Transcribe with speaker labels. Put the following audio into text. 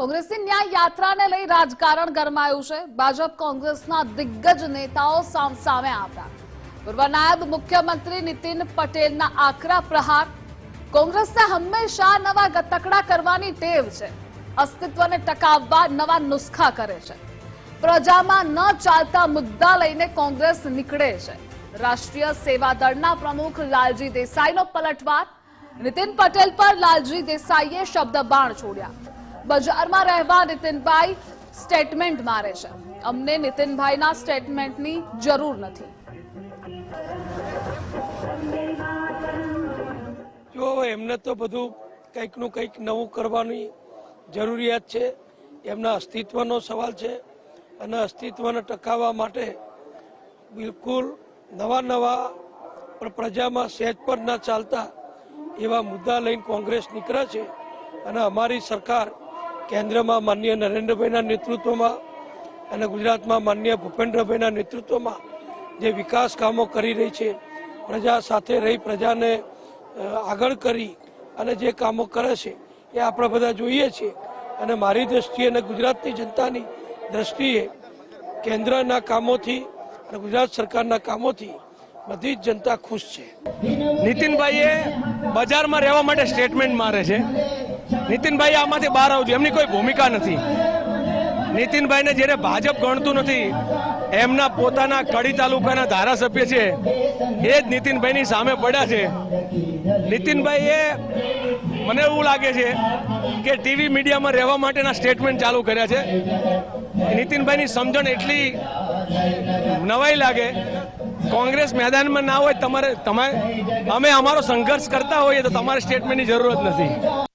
Speaker 1: કોંગ્રેસની ન્યાય યાત્રાને લઈ રાજકારણ ગરમાયું છે. ભાજપ કોંગ્રેસના દિગ્ગજ નેતાઓ સામસામે આવ્યા. પૂર્વ નાયબ મુખ્યમંત્રી નીતિન પટેલના આકરા પ્રહાર. કોંગ્રેસને હંમેશા નવા ગતકડા કરવાની ટેવ છે. અસ્તિત્વને ટકાવવા નવા નુસ્ખા કરે છે. પ્રજામાં ન ચાલતા મુદ્દા લઈને કોંગ્રેસ નીકળે છે. રાષ્ટ્રીય સેવા દળના પ્રમુખ લાલજી દેસાઈનો પલટવાર. નીતિન પટેલ પર લાલજી દેસાઈએ શબ્દ બાણ છોડ્યા. બજારમાં રહેવા નીતિનભાઈ સ્ટેટમેન્ટ મારે છે. અમને નીતિનભાઈના સ્ટેટમેન્ટની જરૂર નથી.
Speaker 2: જો એમને તો બધું કંઈકનું કંઈક નવું કરવાની જરૂરિયાત છે, એમના અસ્તિત્વનો સવાલ છે અને અસ્તિત્વને ટકાવવા માટે બિલકુલ નવા નવા પ્રજામાં સહેજ પણ ન ચાલતા એવા મુદ્દા લઈને કોંગ્રેસ નીકળે છે અને અમારી સરકાર કેન્દ્રમાં માનનીય નરેન્દ્રભાઈના નેતૃત્વમાં અને ગુજરાતમાં માનનીય ભૂપેન્દ્રભાઈના નેતૃત્વમાં જે વિકાસ કામો કરી રહી છે, પ્રજા સાથે રહી, પ્રજાને આગળ કરી અને જે કામો કરે છે, એ આપણે બધા જોઈએ છીએ. અને મારી દ્રષ્ટિએ અને ગુજરાતની જનતાની દ્રષ્ટિએ કેન્દ્રના કામોથી અને ગુજરાત સરકારના કામોથી બધી જ જનતા ખુશ છે.
Speaker 3: નીતિનભાઈએ બજારમાં રહેવા માટે સ્ટેટમેન્ટ મારે છે. નીતિનભાઈ આમાંથી બહાર આવજો. એમની કોઈ ભૂમિકા નથી. નીતિનભાઈને જેને ભાજપ ગણતું નથી, એમના પોતાના કડી તાલુકાના ધારાસભ્ય છે. એ જ નીતિનભાઈની સામે પડ્યા છે. નીતિનભાઈએ મને એવું લાગે છે કે ટીવી મીડિયામાં રહેવા માટેના સ્ટેટમેન્ટ ચાલુ કર્યા છે. નીતિનભાઈની સમજણ એટલી નવાઈ લાગે. કોંગ્રેસ મેદાનમાં ના હોય તમારે તમે અમે અમારો સંઘર્ષ કરતા હોઈએ તો તમારે સ્ટેટમેન્ટની જરૂરત નથી.